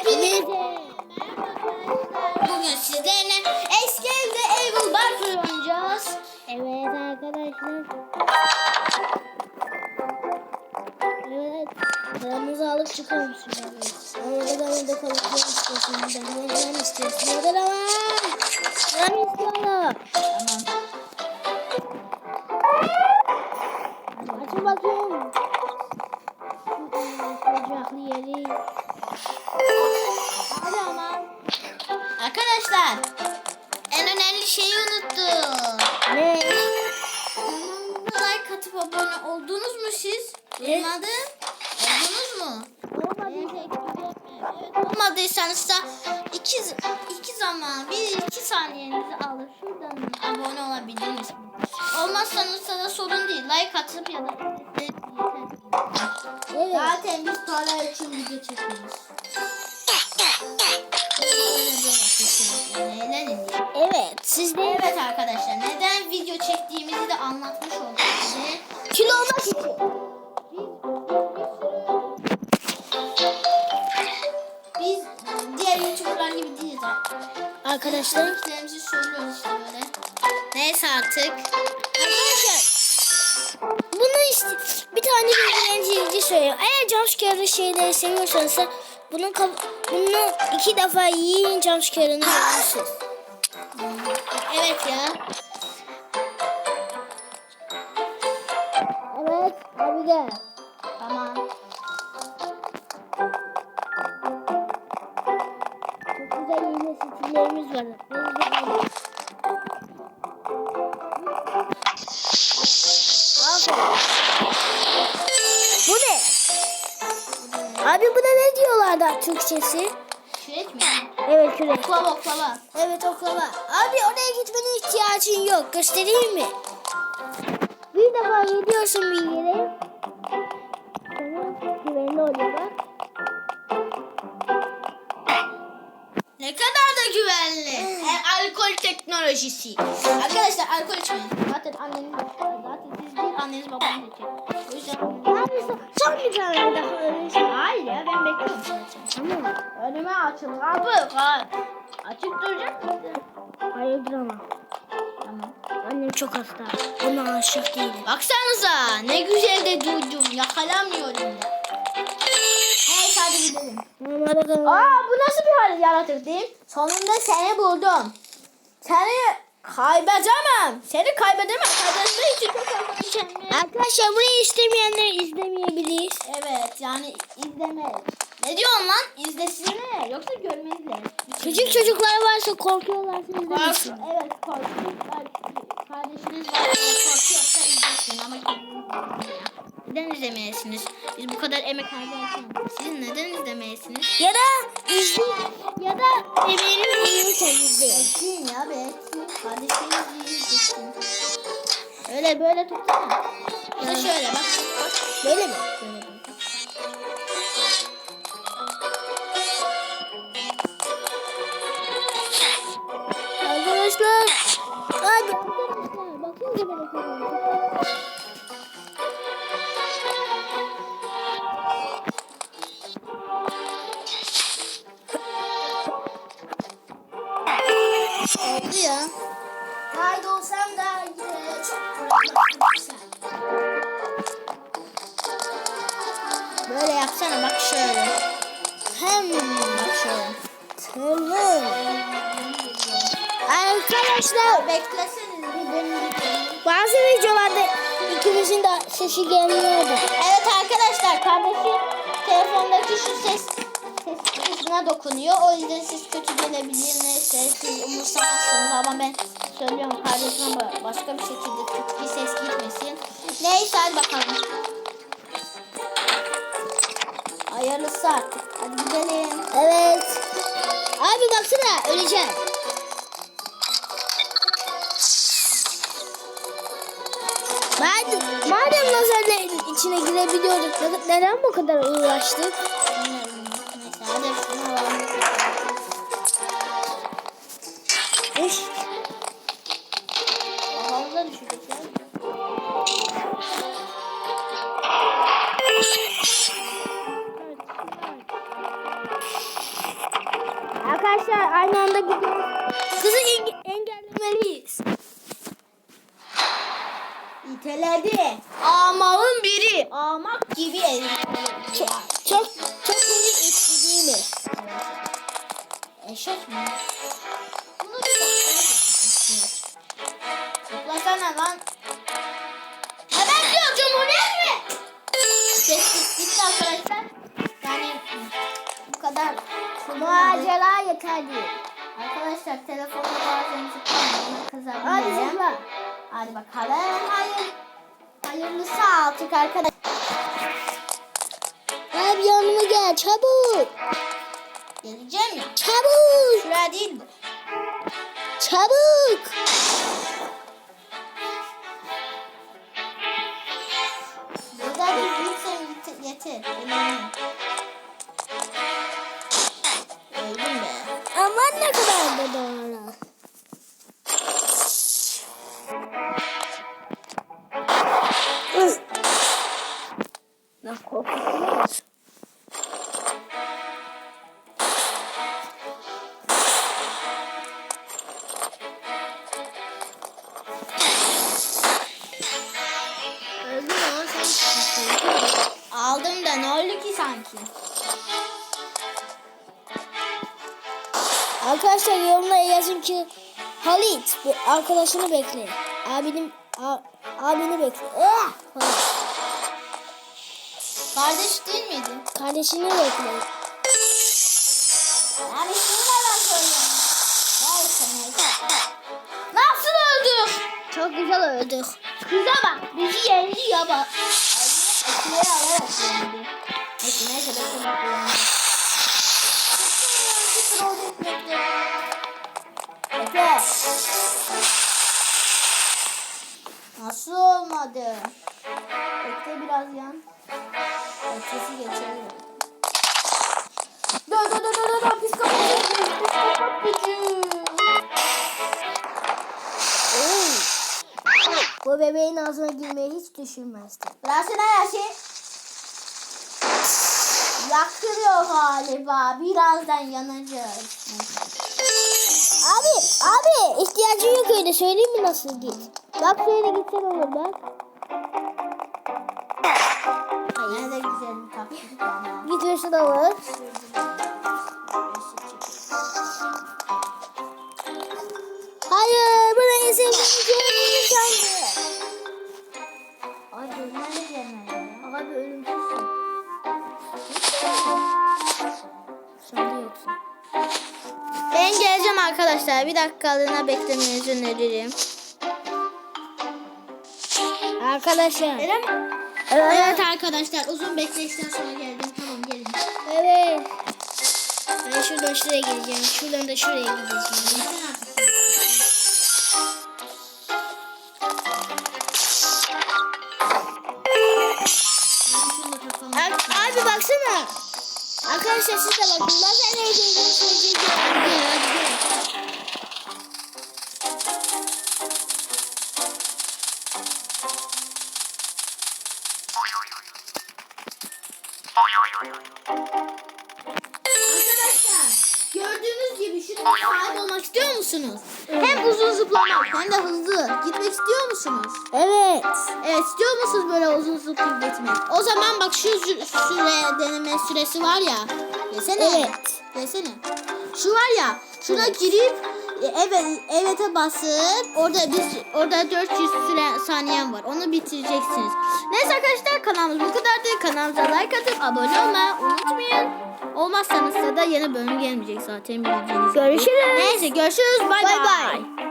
Arkadaşlar. Bugün sizlerle eski evde Evil Barker oynayacağız. Evet arkadaşlar. Evet. Paramızı alıp çıkıyormuşuz. Orada da orada kalıp yer istiyorsun. Ben de yer istiyorsun. Da var. Yer istiyorum. Tamam. Açın bakıyorum. Ocaklı yeri. Hadi ama. Arkadaşlar. En önemli şeyi unuttum. Ne? Like atıp abone oldunuz mu siz? Duymadım. Oldunuz mu? Olmadıysanız da iki, iki zaman, bir iki saniyenizi alır. Şuradan abone olabildiniz. Olmazsanız da sorun değil. Like atıp ya da yeter. Evet. Zaten biz para için video çekiyoruz. Evet. Siz de Evet arkadaşlar neden video çektiğimizi de anlatmış olduk size. kilo olmak için. Biz diğer YouTuber'lar gibi değiliz. Arkadaşlar. Dediklerimizi söylüyoruz işte böyle. Neyse artık. Tane bilgilerini söylüyorum. Eğer jumpscare şeyleri seviyorsanız bunu bunu iki defa yiyin jumpscare'ını görürsünüz. Evet ya. Evet abi gel. Bu ne? Abi buna ne diyorlardı Türkçesi? Kürek mi? Evet kürek. Oklava oklava. Evet oklava. Abi oraya gitmene ihtiyacın yok. Göstereyim mi? Bir defa gidiyorsun bir yere. Güvenli oluyor bak. Ne kadar da güvenli. E, alkol teknolojisi. Arkadaşlar alkol içmeyin. Zaten anneniz zaten siz değil anneniz babanız için. O yüzden son bir tane daha şey. Hayır ya ben bekliyorum. Tamam. Önüme açıl kapı. Açık duracak mısın? Hayırdır ama. Tamam. Annem çok hasta. Ona aşık değilim. Baksanıza ne güzel de duydum. Yakalamıyorum da. Neyse hadi gidelim. Aa bu nasıl bir hal yaratık değil? Sonunda seni buldum. Seni kaybedemem. Seni kaybedemem. Kaybetmek için çok mükemmel. Arkadaşlar burayı istemeyenler izlemeyebilir. Evet yani izleme. Ne diyorsun lan? İzlesinler. Yoksa görmezler. Küçük çocuklar varsa korkuyorlarsa izlemesin. evet korkuyorlar. Kardeşiniz var korkuyorsa izlesin ama neden izlemeyesiniz? Biz bu kadar emek harcarken siz neden izlemeyesiniz? Ya da izle ya da emeğinin uyuyorken izleyin. Etsin ya be Kardeşiniz izlesin. Öyle böyle tutsana. Ya da şöyle bak. Böyle mi? Böyle tut. Tamam. Arkadaşlar Bekleseniz bir benim bazı videolarda ikimizin de sesi gelmiyordu. Evet arkadaşlar kardeşim telefondaki şu ses ses kısmına dokunuyor. O yüzden siz kötü gelebilir. Neyse siz umursamazsınız ama ben söylüyorum kardeşime ba- başka bir şekilde kötü bir ses gitmesin. Neyse hadi bakalım. Hayırlısı artık. Hadi gidelim. Evet. Abi baksana öleceğim. Madem, madem lazerlerin içine girebiliyorduk neden- bu kadar uğraştık? Bilmiyorum. Aynı anda. Kızı enge engellemeliyiz. İteledi. Amalın biri. Amak gibi engelledi. Çok, çok, çok iyi istediğini. Eşek mi? Macera yeter değil. Arkadaşlar telefonda bazen zıplamayın. Hadi Kızabilirim. zıpla. Hadi bakalım. Hayır. Hayırlısı artık arkadaşlar. Abi yanıma gel çabuk. Geleceğim ya. Çabuk. Şuraya değil bu. Çabuk. Aldım da ne oldu ki sanki? Arkadaşlar yorumlara yazın ki Halit arkadaşını bekle. Abinin abini bekle. Ah! Kardeş değil miydi? Kardeşini şunu neden söylüyorsun? Neyse neyse. Nasıl öldük? Çok güzel öldük. Kıza bak bizi yendi ya bak. Ekmeği alarak yendi. Neyse neyse bekle bekle. Bekle. Nasıl olmadı? Bekle biraz yan. Ötesi geçelim. Dur dur dur dur psikopat gücü. Psikopat gücü. Bu bebeğin ağzına girmeyi hiç düşünmezdim. Versene her şey. Yaktırıyor galiba. Birazdan yanacağız. Abi, abi ihtiyacın yok öyle söyleyeyim mi nasıl git? Bak şöyle gitsen olur bak. Yine de güzel taktik ama. Git ve şuna bak. Hayır burayı sevdiğim sandı. Ay gözler de gelmedi. Abi ölümsüzsün. De yoksun. Ben geleceğim arkadaşlar. Bir dakikalığına beklemenizi öneririm. Arkadaşlar. Evet. Evet arkadaşlar uzun bekleyişten sonra geldim. Tamam gelin. Evet. Ben şuradan şuraya gideceğim. Şuradan da şuraya gideceğim. Abi, baksana. Arkadaşlar siz de bakın. Sen ne sahip olmak istiyor musunuz? Hem uzun zıplamak hem de hızlı gitmek istiyor musunuz? Evet. Evet istiyor musunuz böyle uzun zıplayıp gitmek? O zaman bak şu süre deneme süresi var ya. Desene. Evet. Desene. Şu var ya şuna girip evet evet'e basıp orada bir orada 400 süre saniyen var. Onu bitireceksiniz. Neyse arkadaşlar kanalımız bu kadardı. Kanalımıza like atıp abone olmayı unutmayın. Olmazsanız da yeni bölüm gelmeyecek zaten bildiğiniz. Görüşürüz. Neyse görüşürüz. Bay. bay.